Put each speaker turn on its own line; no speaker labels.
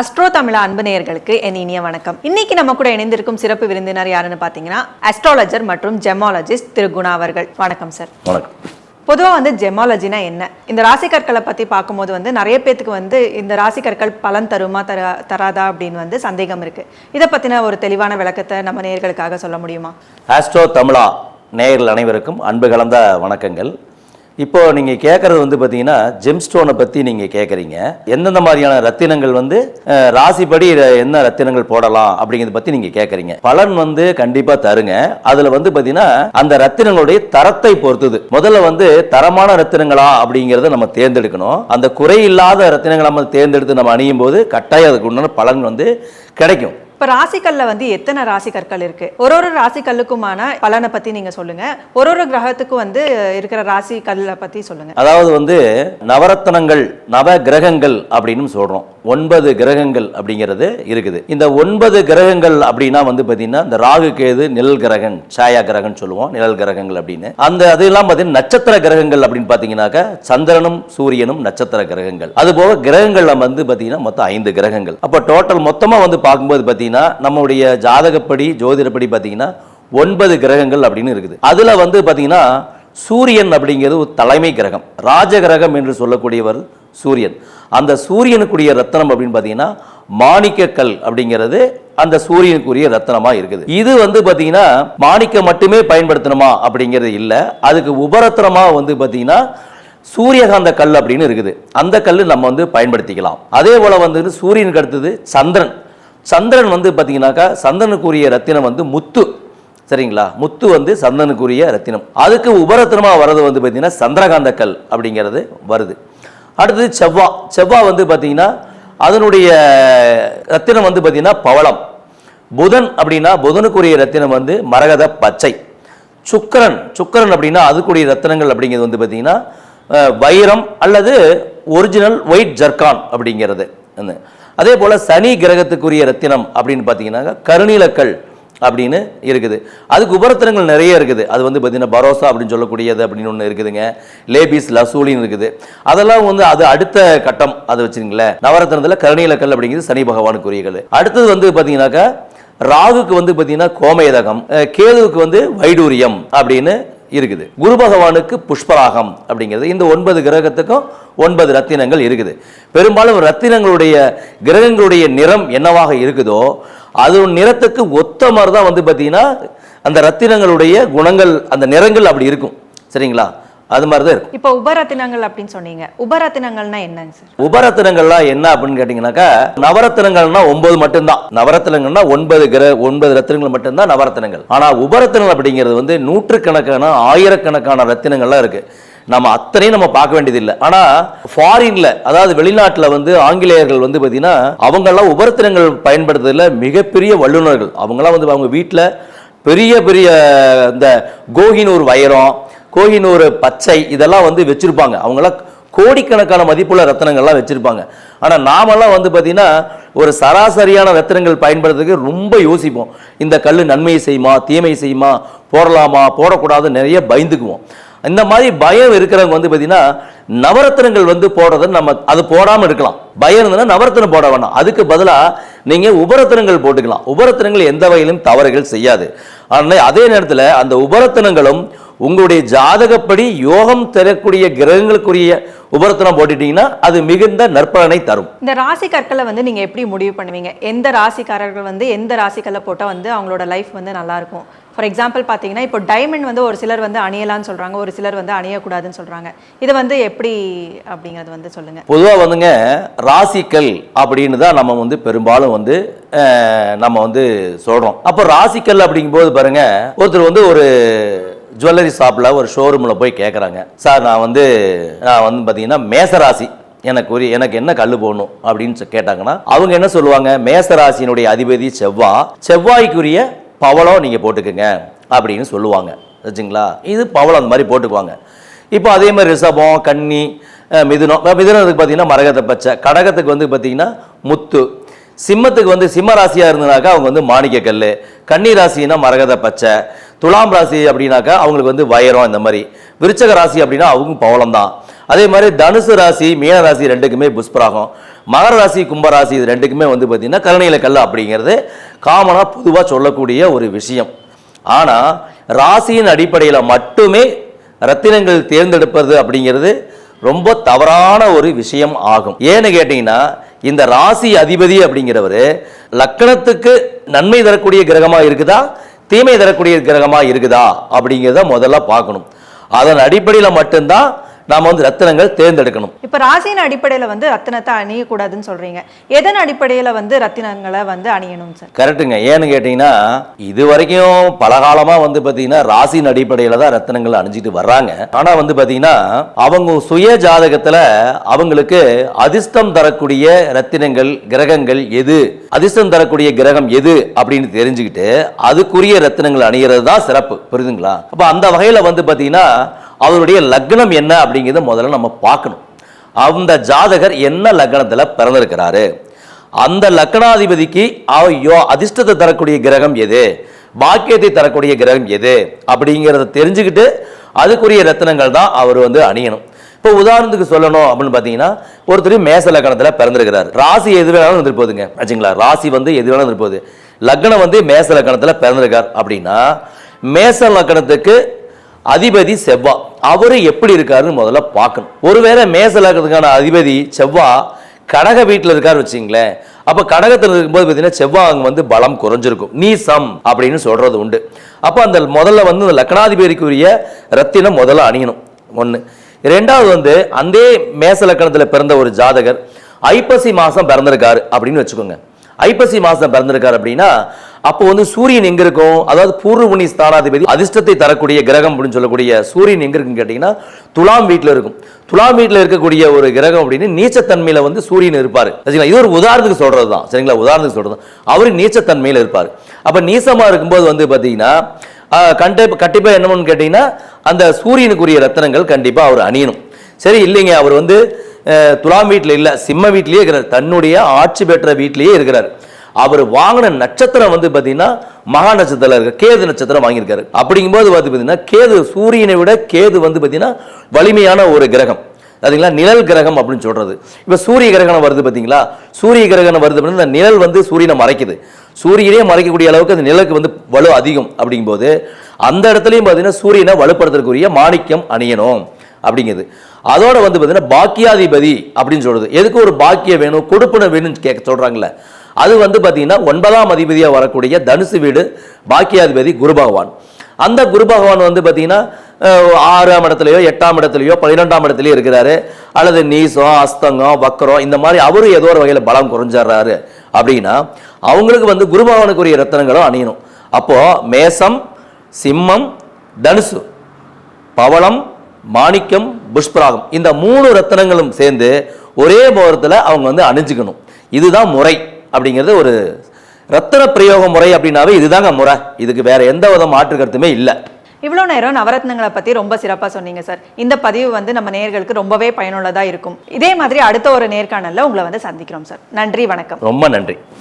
Astro தமிழா அன்பு நேயர்களுக்கு என் இனிய வணக்கம். இன்னைக்கு நம்ம கூட இணைந்திருக்கும் சிறப்பு விருந்தினர் யாருன்னு பார்த்தீங்கன்னா அஸ்ட்ராலஜர் மற்றும் ஜெமாலஜிஸ்ட் திரு குணா அவர்கள். வணக்கம் சார்
வணக்கம்.
பொதுவாக வந்து ஜெமாலஜினா என்ன? இந்த ராசிக்கற்களை பற்றி பார்க்கும்போது வந்து நிறைய பேத்துக்கு வந்து இந்த ராசிக்கற்கள் பலன் தருமா தரா தராதா அப்படின்னு வந்து சந்தேகம் இருக்கு. இதை பற்றின ஒரு தெளிவான விளக்கத்தை நம்ம நேயர்களுக்காக சொல்ல முடியுமா?
ஆஸ்ட்ரோ தமிழா நேயர்கள் அனைவருக்கும் அன்பு கலந்த வணக்கங்கள். இப்போ நீங்கள் கேட்குறது வந்து பார்த்தீங்கன்னா ஜெம்ஸ்டோனை பற்றி நீங்கள் கேட்குறீங்க எந்தெந்த மாதிரியான ரத்தினங்கள் வந்து ராசிப்படி என்ன ரத்தினங்கள் போடலாம் அப்படிங்கிறத பற்றி நீங்கள் கேட்குறீங்க பலன் வந்து கண்டிப்பாக தருங்க. அதில் வந்து பார்த்தீங்கன்னா அந்த ரத்தினங்களுடைய தரத்தை பொறுத்தது. முதல்ல வந்து தரமான ரத்தினங்களா அப்படிங்கிறத நம்ம தேர்ந்தெடுக்கணும். அந்த குறையில்லாத ரத்தினங்களை நம்ம தேர்ந்தெடுத்து நம்ம அணியும் போது கட்டாயம் அதுக்கு உண்டான பலன் வந்து கிடைக்கும்.
இப்போ ராசிக்கல்ல வந்து எத்தனை ராசிக்கற்கள் இருக்கு? ஒரு ஒரு ராசிக்கல்லுக்குமான பலனை பற்றி நீங்கள் சொல்லுங்க. ஒரு ஒரு கிரகத்துக்கும் வந்து இருக்கிற ராசிக்கல்லை பற்றி சொல்லுங்க.
அதாவது வந்து நவரத்னங்கள் நவ கிரகங்கள் அப்படின்னு சொல்றோம். ஒன்பது கிரகங்கள் அப்படிங்கிறது இருக்குது. இந்த ஒன்பது கிரகங்கள் அப்படின்னா வந்து பார்த்தீங்கன்னா இந்த ராகு கேது நிழல் கிரகன் சாயா கிரகன் சொல்லுவோம் நிழல் கிரகங்கள் அப்படின்னு. அந்த அதெல்லாம் பார்த்தீங்கன்னா நட்சத்திர கிரகங்கள் அப்படின்னு பார்த்தீங்கன்னாக்கா சந்திரனும் சூரியனும் நட்சத்திர கிரகங்கள். அதுபோக கிரகங்கள்ல வந்து பார்த்தீங்கன்னா மொத்தம் ஐந்து கிரகங்கள். அப்போ டோட்டல் மொத்தமாக வந்து பார்க்கும்போது பார்த்தீங்கன்னா நம்முடைய ஜாதகப்படி ஜோதிடப்படி பார்த்தீங்கன்னா ஒன்பது கிரகங்கள் அப்படின்னு இருக்குது. அதில் வந்து பார்த்தீங்கன்னா சூரியன் அப்படிங்கிறது ஒரு தலைமை கிரகம். ராஜ கிரகம் என்று சொல்லக்கூடியவர் சூரியன். அந்த சூரியனுக்குரிய ரத்தனம் அப்படின்னு பார்த்தீங்கன்னா மாணிக்கக்கல் அப்படிங்கிறது அந்த சூரியனுக்குரிய ரத்தனமாக இருக்குது. இது வந்து பார்த்தீங்கன்னா மாணிக்கம் மட்டுமே பயன்படுத்தணுமா அப்படிங்கிறது இல்லை. அதுக்கு உபரத்தனமாக வந்து பார்த்தீங்கன்னா சூரியகாந்த கல் அப்படின்னு இருக்குது. அந்த கல் நம்ம வந்து பயன்படுத்திக்கலாம். அதே போல் வந்து சூரியனுக்கு அடுத்தது சந்திரன். சந்திரன் வந்து பார்த்தீங்கன்னாக்கா சந்திரனுக்குரிய ரத்தினம் வந்து முத்து. சரிங்களா? முத்து வந்து சந்தனுக்குரிய ரத்தினம். அதுக்கு உபரத்தனமாக வர்றது வந்து பார்த்தீங்கன்னா சந்திரகாந்த கல் அப்படிங்கிறது வருது. அடுத்தது செவ்வா. செவ்வா வந்து பார்த்தீங்கன்னா அதனுடைய ரத்தினம் வந்து பார்த்தீங்கன்னா பவளம். புதன் அப்படின்னா புதனுக்குரிய ரத்தினம் வந்து மரகத பச்சை. சுக்கிரன் சுக்கிரன் அப்படின்னா அதுக்குரிய ரத்தினங்கள் அப்படிங்கிறது வந்து பார்த்தீங்கன்னா வைரம் அல்லது ஒரிஜினல் ஒயிட் ஜர்கான் அப்படிங்கிறது. அதே போல் சனி கிரகத்துக்குரிய ரத்தினம் அப்படின்னு பார்த்தீங்கன்னாக்கா கருநீலக்கல் அப்படின்னு இருக்குது. அதுக்கு உபரத்தினங்கள் நிறைய இருக்குது. அது வந்து பார்த்தீங்கன்னா பரோசா அப்படின்னு சொல்லக்கூடியது அப்படின்னு ஒன்று இருக்குதுங்க. லேபிஸ் லசூலின்னு இருக்குது. அதெல்லாம் வந்து அது அடுத்த கட்டம். அதை வச்சுருங்களேன் நவரத்னத்தில் கருணையிலக்கல் அப்படிங்கிறது சனி பகவானுக்குரிய கல் அடுத்தது வந்து பார்த்தீங்கன்னாக்கா ராகுக்கு வந்து பார்த்தீங்கன்னா கோமேதகம் கேதுவுக்கு வந்து வைடூரியம் அப்படின்னு இருக்குது. குரு பகவானுக்கு புஷ்பராகம் அப்படிங்கிறது. இந்த ஒன்பது கிரகத்துக்கும் ஒன்பது ரத்தினங்கள் இருக்குது. பெரும்பாலும் ரத்தினங்களுடைய கிரகங்களுடைய நிறம் என்னவாக இருக்குதோ அது நிறத்துக்கு ஒத்த மாதிரி தான் வந்து பார்த்தீங்கன்னா அந்த ரத்தினங்களுடைய குணங்கள் அந்த நிறங்கள் அப்படி இருக்கும். சரிங்களா? அது மாதிரி தான் இருக்கும்.
இப்போ உபரத்தினங்கள் அப்படின்னு சொன்னீங்க. உபரத்தினங்கள்னா என்னங்க சார்?
உபரத்தினங்கள்லாம் என்ன அப்படின்னு கேட்டிங்கனாக்கா நவரத்தினங்கள்னா ஒன்பது மட்டும்தான். நவரத்தினங்கள்னா ஒன்பது கிர ஒன்பது ரத்தினங்கள் மட்டும்தான் நவரத்தினங்கள். ஆனா உபரத்தினங்கள் அப்படிங்கிறது வந்து நூற்றுக்கணக்கான ஆயிரக்கணக்கான ரத்தினங்கள்லாம் இருக்கு. நம்ம அத்தனையும் நம்ம பார்க்க வேண்டியதில்லை. ஆனா ஃபாரின்ல அதாவது வெளிநாட்டில் வந்து ஆங்கிலேயர்கள் வந்து பார்த்தீங்கன்னா அவங்கெல்லாம் உபரத்தினங்கள் பயன்படுத்துறதுல மிகப்பெரிய வல்லுநர்கள். அவங்கெல்லாம் வந்து அவங்க வீட்டில் பெரிய பெரிய இந்த கோகினூர் வைரம் கோகினூர் பச்சை இதெல்லாம் வந்து வச்சிருப்பாங்க. அவங்களாம் கோடிக்கணக்கான மதிப்புள்ள ரத்தனங்கள்லாம் வச்சிருப்பாங்க. ஆனால் நாமெல்லாம் வந்து பார்த்தீங்கன்னா ஒரு சராசரியான ரத்தனங்கள் பயன்படுத்துறதுக்கு ரொம்ப யோசிப்போம். இந்த கல் நன்மையை செய்யுமா தீமை செய்யுமா போடலாமா போடக்கூடாது நிறைய பயந்துக்குவோம். இந்த மாதிரி பயம் இருக்கிறவங்க வந்து பார்த்தீங்கன்னா நவரத்தினங்கள் வந்து போடுறத நம்ம அது போடாமல் இருக்கலாம். பயம் இருந்ததுன்னா நவரத்தினம் போட வேணாம். அதுக்கு பதிலாக நீங்கள் உபரத்தினங்கள் போட்டுக்கலாம். உபரத்தினங்கள் எந்த வகையிலும் தவறுகள் செய்யாது. ஆனால் அதே நேரத்தில் அந்த உபரத்தினங்களும் உங்களுடைய ஜாதகப்படி யோகம் தரக்கூடிய கிரகங்களுக்குரிய உபரத்தினம் போட்டுட்டீங்கன்னா அது மிகுந்த நற்பலனை தரும்.
இந்த ராசி கற்களை வந்து நீங்க எப்படி முடிவு பண்ணுவீங்க? எந்த ராசிக்காரர்கள் வந்து எந்த ராசிக்கல்ல போட்டா வந்து அவங்களோட லைஃப் வந்து நல்லா இருக்கும்? ஃபார் எக்ஸாம்பிள் பார்த்தீங்கன்னா இப்போ டைமண்ட் வந்து ஒரு சிலர் வந்து அணியலாம்னு சொல்றாங்க ஒரு சிலர் வந்து அணியக்கூடாதுன்னு சொல்றாங்க. இது வந்து எப்படி அப்படிங்கிறது வந்து சொல்லுங்க.
பொதுவாக வந்துங்க ராசிக்கல் அப்படின்னு தான் நம்ம வந்து பெரும்பாலும் வந்து நம்ம வந்து சொல்கிறோம் அப்போ ராசிக்கல் அப்படிங்கும்போது பாருங்க ஒருத்தர் வந்து ஒரு ஜுவல்லரி ஷாப்பில் ஒரு ஷோரூமில் போய் கேட்குறாங்க சார் நான் வந்து நான் வந்து பார்த்தீங்கன்னா மேசராசி. எனக்கு உரிய எனக்கு என்ன கல் போடணும்? அப்படின்னு சொ- கேட்டாங்கன்னா அவங்க என்ன சொல்லுவாங்க? மேசராசியினுடைய அதிபதி செவ்வாய் செவ்வாய்க்குரிய பவளம் நீங்கள் போட்டுக்கோங்க. அப்படின்னு சொல்லுவாங்க. வச்சுங்களா? இது பவளம் அந்த மாதிரி போட்டுக்குவாங்க. இப்போ அதே மாதிரி ரிஷபம் கன்னி மிதுனம். மிதுனத்துக்கு பார்த்தீங்கன்னா மரகத்தை பச்சை. கடகத்துக்கு வந்து பார்த்தீங்கன்னா முத்து. சிம்மத்துக்கு வந்து சிம்ம ராசியாக இருந்தனாக்கா அவங்க வந்து மாணிக்க கல் கன்னி ராசினா மரகத பச்சை. துலாம் ராசி அப்படின்னாக்கா அவங்களுக்கு வந்து வயரம் இந்த மாதிரி. விருச்சக ராசி அப்படின்னா அவங்க பவளம் தான். அதே மாதிரி தனுசு ராசி மீன ராசி ரெண்டுக்குமே புஷ்பராகம். மகர ராசி கும்பராசி இது ரெண்டுக்குமே வந்து பார்த்தீங்கன்னா கருணையில கல் அப்படிங்கிறது காமனாக பொதுவாக சொல்லக்கூடிய ஒரு விஷயம். ஆனால் ராசியின் அடிப்படையில் மட்டுமே ரத்தினங்கள் தேர்ந்தெடுப்பது அப்படிங்கிறது ரொம்ப தவறான ஒரு விஷயம் ஆகும். ஏன்னு கேட்டிங்கன்னா இந்த ராசி அதிபதி அப்படிங்கிறவர் லக்கணத்துக்கு நன்மை தரக்கூடிய கிரகமாக இருக்குதா? தீமை தரக்கூடிய கிரகமாக இருக்குதா அப்படிங்கிறத முதல்ல பார்க்கணும். அதன் அடிப்படையில் மட்டும்தான் நாம் வந்து ரத்தினங்கள் தேர்ந்தெடுக்கணும்.
இப்போ ராசியின் அடிப்படையில் வந்து ரத்தினத்தை அணியக்கூடாதுன்னு சொல்றீங்க. எதன் அடிப்படையில் வந்து ரத்தினங்களை வந்து அணியணும் சார்?
கரெக்டுங்க ஏன்னு கேட்டிங்கன்னா இது வரைக்கும் பல காலமாக வந்து பார்த்தீங்கன்னா ராசியின் அடிப்படையில் தான் ரத்தினங்கள் அணிஞ்சிட்டு வர்றாங்க. ஆனால் வந்து பார்த்தீங்கன்னா அவங்க சுய ஜாதகத்தில் அவங்களுக்கு அதிர்ஷ்டம் தரக்கூடிய ரத்தினங்கள் கிரகங்கள் எது? அதிர்ஷ்டம் தரக்கூடிய கிரகம் எது? அப்படின்னு தெரிஞ்சுக்கிட்டு அதுக்குரிய ரத்தினங்கள் அணிகிறது தான் சிறப்பு. புரியுதுங்களா? அப்போ அந்த வகையில் வந்து பார்த்தீங்கன்னா அவருடைய லக்னம் என்ன அப்படிங்கிறத முதல்ல நம்ம பார்க்கணும். அந்த ஜாதகர் என்ன லக்னத்தில் பிறந்திருக்கிறாரு? அந்த லக்னாதிபதிக்கு ஐயோ அதிர்ஷ்டத்தை தரக்கூடிய கிரகம் எது? பாக்கியத்தை தரக்கூடிய கிரகம் எது? அப்படிங்கிறத தெரிஞ்சுக்கிட்டு அதுக்குரிய ரத்தனங்கள் தான் அவர் வந்து அணியணும். இப்போ உதாரணத்துக்கு சொல்லணும் அப்படின்னு பார்த்தீங்கன்னா ஒருத்தர் மேச லக்னத்தில் பிறந்திருக்கிறார். ராசி எது வேணாலும் இருந்துட்டு போகுதுங்க. ஆச்சுங்களா? ராசி வந்து எது வேணாலும் இருந்துட்டு போகுது. லக்னம் வந்து மேச லக்னத்தில் பிறந்திருக்கார் அப்படின்னா மேச லக்னத்துக்கு அதிபதி செவ்வா. அவரு எப்படி இருக்காருன்னு முதல்ல பார்க்கணும். ஒருவேளை மேசல இருக்கிறதுக்கான அதிபதி செவ்வா கடக வீட்டில் இருக்காரு வச்சுங்களேன் அப்போ கடகத்தில் இருக்கும்போது பார்த்தீங்கன்னா செவ்வாய் அங்கே வந்து பலம் குறைஞ்சிருக்கும். நீசம் அப்படின்னு சொல்றது உண்டு. அப்போ அந்த முதல்ல வந்து அந்த லக்னாதிபதிக்குரிய ரத்தினம் முதல்ல அணியணும். ஒன்று ரெண்டாவது வந்து அந்த மேச லக்கணத்தில் பிறந்த ஒரு ஜாதகர் ஐப்பசி மாதம் பிறந்திருக்காரு அப்படின்னு வச்சுக்கோங்க. ஐப்பசி மாதம் பிறந்திருக்காரு அப்படின்னா அப்போ வந்து சூரியன் எங்க இருக்கும்? அதாவது பூர்வபுணி ஸ்தானாதிபதி அதிர்ஷ்டத்தை தரக்கூடிய கிரகம் அப்படின்னு சொல்லக்கூடிய சூரியன் எங்க இருக்குன்னு கேட்டிங்கன்னா துலாம் வீட்டில் இருக்கும். துலாம் வீட்டில் இருக்கக்கூடிய ஒரு கிரகம் அப்படின்னு நீச்சத்தன்மையில வந்து சூரியன் இருப்பார். சரிங்களா? இது ஒரு உதாரணத்துக்கு சொல்றது தான் சரிங்களா? உதாரணத்துக்கு சொல்றது தான் அவர் நீச்சத்தன்மையில் இருப்பார். அப்போ நீசமா இருக்கும்போது வந்து பார்த்தீங்கன்னா கண்டிப்பா கண்டிப்பாக என்னமோன்னு கேட்டிங்கன்னா அந்த சூரியனுக்குரிய ரத்தனங்கள் கண்டிப்பாக அவர் அணியணும். சரி இல்லைங்க. அவர் வந்து துலாம் வீட்டில் இல்லை சிம்ம வீட்டிலேயே இருக்கிறார். தன்னுடைய ஆட்சி பெற்ற வீட்லேயே இருக்கிறார். அவர் வாங்கின நட்சத்திரம் வந்து பார்த்தீங்கன்னா மகா நட்சத்திரம் இருக்க கேது நட்சத்திரம் வாங்கியிருக்காரு. அப்படிங்கும்போது வந்து பார்த்தீங்கன்னா கேது சூரியனை விட கேது வந்து பார்த்தீங்கன்னா வலிமையான ஒரு கிரகம். அதுங்களா நிழல் கிரகம் அப்படின்னு சொல்றது. இப்போ சூரிய கிரகணம் வருது பார்த்தீங்களா சூரிய கிரகணம் வருது அப்படின்னா இந்த நிழல் வந்து சூரியனை மறைக்குது. சூரியனே மறைக்கக்கூடிய அளவுக்கு அந்த நிழலுக்கு வந்து வலு அதிகம் அப்படிங்கும்போது அந்த இடத்துலையும் பார்த்தீங்கன்னா சூரியனை வலுப்படுத்துறதுக்குரிய மாணிக்கம் அணியணும் அப்படிங்கிறது அதோட வந்து பார்த்தீங்கன்னா பாக்கியாதிபதி அப்படின்னு சொல்றது. எதுக்கு ஒரு பாக்கியம் வேணும்? கொடுப்பன வேணும்னு கேட்க சொல்றாங்கல்ல. அது வந்து பார்த்தீங்கன்னா ஒன்பதாம் அதிபதியாக வரக்கூடிய தனுசு வீடு பாக்கியாதிபதி குரு பகவான் அந்த குரு பகவான் வந்து பார்த்தீங்கன்னா ஆறாம் இடத்துலையோ எட்டாம் இடத்துலையோ பன்னிரெண்டாம் இடத்துலையோ இருக்கிறாரு. அல்லது நீசம் அஸ்தங்கம் வக்கரம் இந்த மாதிரி அவரும் ஏதோ ஒரு வகையில் பலம் குறைஞ்சிடுறாரு. அப்படின்னா அவங்களுக்கு வந்து குரு பகவானுக்குரிய ரத்தனங்களும் அணியணும். அப்போது மேசம் சிம்மம் தனுசு பவளம் மாணிக்கம் புஷ்பராகம் இந்த மூணு ரத்தனங்களும் சேர்ந்து ஒரே முகூர்த்தத்தில் அவங்க வந்து அணிஞ்சுக்கணும். இதுதான் முறை. அப்படிங்கிறது ஒரு ரத்தன பிரயோக முறை அப்படின்னாவே இதுதாங்க முறை. இதுக்கு வேற எந்த வித மாற்று கருத்துமே இல்லை.
இவ்வளோ நேரம் நவரத்னங்களை பற்றி ரொம்ப சிறப்பாக சொன்னீங்க சார். இந்த பதிவு வந்து நம்ம நேயர்களுக்கு ரொம்பவே பயனுள்ளதாக இருக்கும். இதே மாதிரி அடுத்த ஒரு நேர்காணலில் உங்களை வந்து சந்திக்கிறோம் சார். நன்றி வணக்கம்.
ரொம்ப நன்றி.